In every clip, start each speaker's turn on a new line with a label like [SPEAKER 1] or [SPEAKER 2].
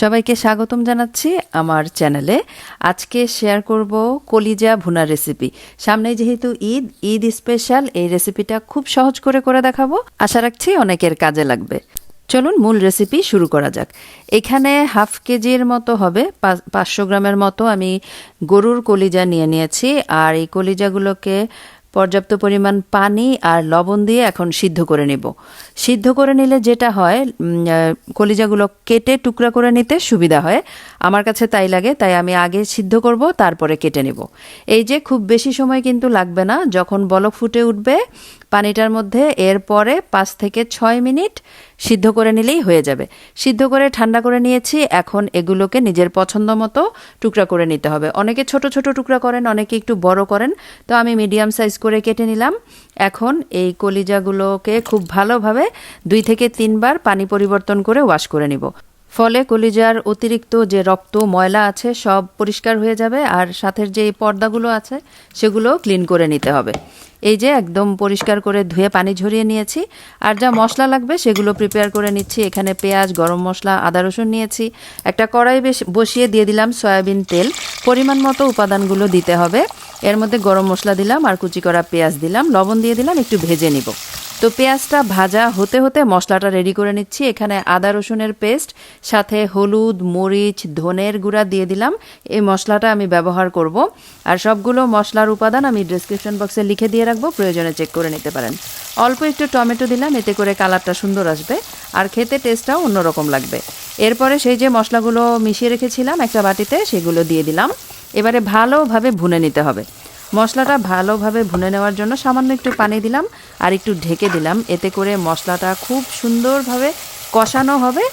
[SPEAKER 1] সবাইকে স্বাগতম জানাচ্ছি আমার চ্যানেলে। আজকে শেয়ার করব কলিজা ভুনা রেসিপি সামনে যেহেতু ঈদ ঈদ স্পেশাল এই রেসিপিটা খুব সহজ করে করে দেখাবো। আশা রাখছি অনেকের কাজে লাগবে। চলুন মূল রেসিপি শুরু করা যাক। এখানে হাফ কেজির মতো হবে পাঁচশো গ্রামের মতো আমি গরুর কলিজা নিয়ে নিয়েছি। আর এই কলিজাগুলোকে পর্যাপ্ত পরিমাণ পানি আর লবণ দিয়ে এখন সিদ্ধ করে নেব। সিদ্ধ করে নিলে যেটা হয় কলিজাগুলো কেটে টুকরা করে নিতে সুবিধা হয়। আমার কাছে তাই লাগে, তাই আমি আগে সিদ্ধ করব, তারপরে কেটে নেব। এই যে খুব বেশি সময় কিন্তু লাগবে না, যখন বলক ফুটে উঠবে পানিটার মধ্যে এরপরে পাঁচ থেকে ছয় মিনিট সিদ্ধ করে নিলেই হয়ে যাবে। সিদ্ধ করে ঠান্ডা করে নিয়েছি, এখন এগুলোকে নিজের পছন্দ মতো টুকরা করে নিতে হবে। অনেকে ছোট ছোট টুকরা করেন, অনেকে একটু বড় করেন। তো আমি মিডিয়াম সাইজ করে কেটে নিলাম। এখন এই কলিজাগুলোকে খুব ভালোভাবে দুই থেকে তিনবার পানি পরিবর্তন করে ওয়াশ করে নিব। ফলে কলিজার অতিরিক্ত যে রক্ত, ময়লা আছে, সব পরিষ্কার হয়ে যাবে আর সাথের যে পর্দাগুলো আছে, সেগুলো ক্লিন করে নিতে হবে। এই যে একদম পরিষ্কার করে ধুয়ে পানি ঝরিয়ে নিয়েছি। আর যা মশলা লাগবে, সেগুলো প্রিপেয়ার করে নিচ্ছি। এখানে পেঁয়াজ, গরম মশলা, আদা রসুন নিয়েছি। একটা কড়াই বেশ- বসিয়ে দিয়ে দিলাম সয়াবিন তেল। পরিমাণ মতো উপাদানগুলো দিতে হবে। এর মধ্যে গরম মশলা দিলাম আর কুচি করা পেঁয়াজ দিলাম। লবণ দিয়ে দিলাম, একটু ভেজে নিব। তো পেঁয়াজটা ভাজা হতে হতে মশলাটা রেডি করে নিচ্ছি। এখানে আদা, রসুনের পেস্ট সাথে হলুদ, মরিচ, ধনের গুঁড়া দিয়ে দিলাম। এই মশলাটা আমি ব্যবহার করব। আর সবগুলো মশলার উপাদান আমি ডিসক্রিপশন বক্সে লিখে দিয়ে রাখব, প্রয়োজনে চেক করে নিতে পারেন। অল্প একটু টমেটো দিলাম, এতে করে কালারটা সুন্দর আসবে। আর খেতে টেস্টটাও অন্যরকম লাগবে। এরপরে সেই যে মশলাগুলো মিশিয়ে রেখেছিলাম একটা বাটিতে, সেগুলো দিয়ে দিলাম। এবারে ভালোভাবে ভুনে নিতে হবে। মশলাটা ভালোভাবে ভুনে নেওয়ার জন্য সামান্য একটু পানি দিলাম আর একটু ঢেকে দিলাম। এতে করে মশলাটা খুব সুন্দরভাবে কষানো হবে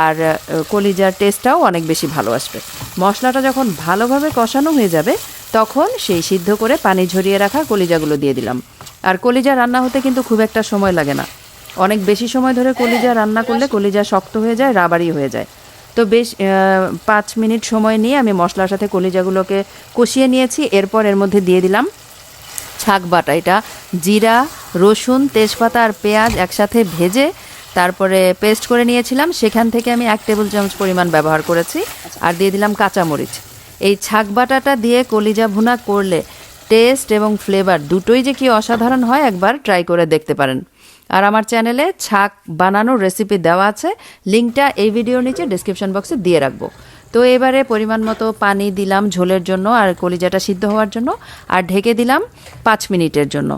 [SPEAKER 1] আর কলিজার টেস্টটাও অনেক বেশি ভালো আসবে। মশলাটা যখন ভালোভাবে কষানো হয়ে যাবে, তখন সেই সিদ্ধ করে পানি ঝরিয়ে রাখা কলিজাগুলো দিয়ে দিলাম। আর কলিজা রান্না হতে কিন্তু খুব একটা সময় লাগে না। অনেক বেশি সময় ধরে কলিজা রান্না করলে কলিজা শক্ত হয়ে যায় রাবারি হয়ে যায়। তো বেশ পাঁচ মিনিট সময় নিয়ে আমি মশলার সাথে কলিজাগুলোকে কষিয়ে নিয়েছি। এরপর এর মধ্যে দিয়ে দিলাম ছাক বাটা। এটা জিরা, রসুন, তেজপাতা আর পেঁয়াজ একসাথে ভেজে তারপরে পেস্ট করে নিয়েছিলাম। সেখান থেকে আমি এক টেবিল চামচ পরিমাণ ব্যবহার করেছি। আর দিয়ে দিলাম কাঁচামরিচ। এই ছাক বাটাটা দিয়ে কলিজা ভুনা করলে টেস্ট এবং ফ্লেভার দুটোই যে কি অসাধারণ হয়, একবার ট্রাই করে দেখতে পারেন। আর আমার চ্যানেলে ছাক বানানোর রেসিপি দেওয়া আছে। লিঙ্কটা এই ভিডিওর নিচে ডিসক্রিপশন বক্সে দিয়ে রাখব। তো এবারে পরিমাণ মতো পানি দিলাম ঝোলের জন্য আর কলিজাটা সিদ্ধ হওয়ার জন্য আর ঢেকে দিলাম পাঁচ মিনিটের জন্য।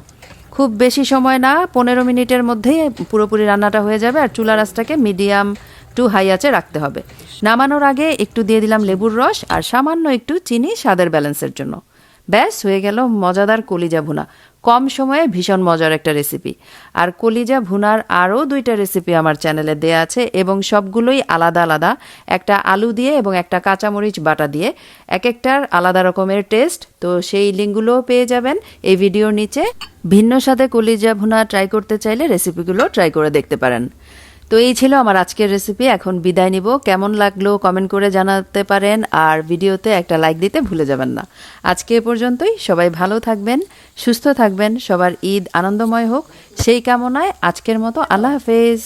[SPEAKER 1] খুব বেশি সময় না, পনেরো মিনিটের মধ্যেই পুরোপুরি রান্নাটা হয়ে যাবে আর চুলা রাসটাকে মিডিয়াম টু হাই আঁচে রাখতে হবে। নামানোর আগে একটু দিয়ে দিলাম লেবুর রস আর সামান্য একটু চিনি স্বাদের ব্যালেন্সের জন্য। ব্যাস, হয়ে গেল মজাদার কলিজা ভুনা। কম সময়ে ভীষণ মজার একটা রেসিপি আর কলিজা ভুনার আরও দুইটা রেসিপি আমার চ্যানেলে দেয়া আছে এবং সবগুলোই আলাদা আলাদা। একটা আলু দিয়ে এবং একটা কাঁচামরিচ বাটা দিয়ে। এক একটার আলাদা রকমের টেস্ট তো সেই লিঙ্কগুলোও পেয়ে যাবেন। এই ভিডিওর নিচে ভিন্ন সাথে কলিজা ভুনা ট্রাই করতে চাইলে রেসিপিগুলো ট্রাই করে দেখতে পারেন। তো এই ছিল আমার আজকের রেসিপি এখন বিদায় নিব। কেমন লাগল কমেন্ট করে জানাতে পারেন, আর ভিডিওতে একটা লাইক দিতে ভুলে যাবেন না। আজকে এ পর্যন্তই, সবাই ভালো থাকবেন, সুস্থ থাকবেন, সবার ঈদ আনন্দময় হোক, সেই কামনায় আজকের মতো আল্লাহ হাফেজ।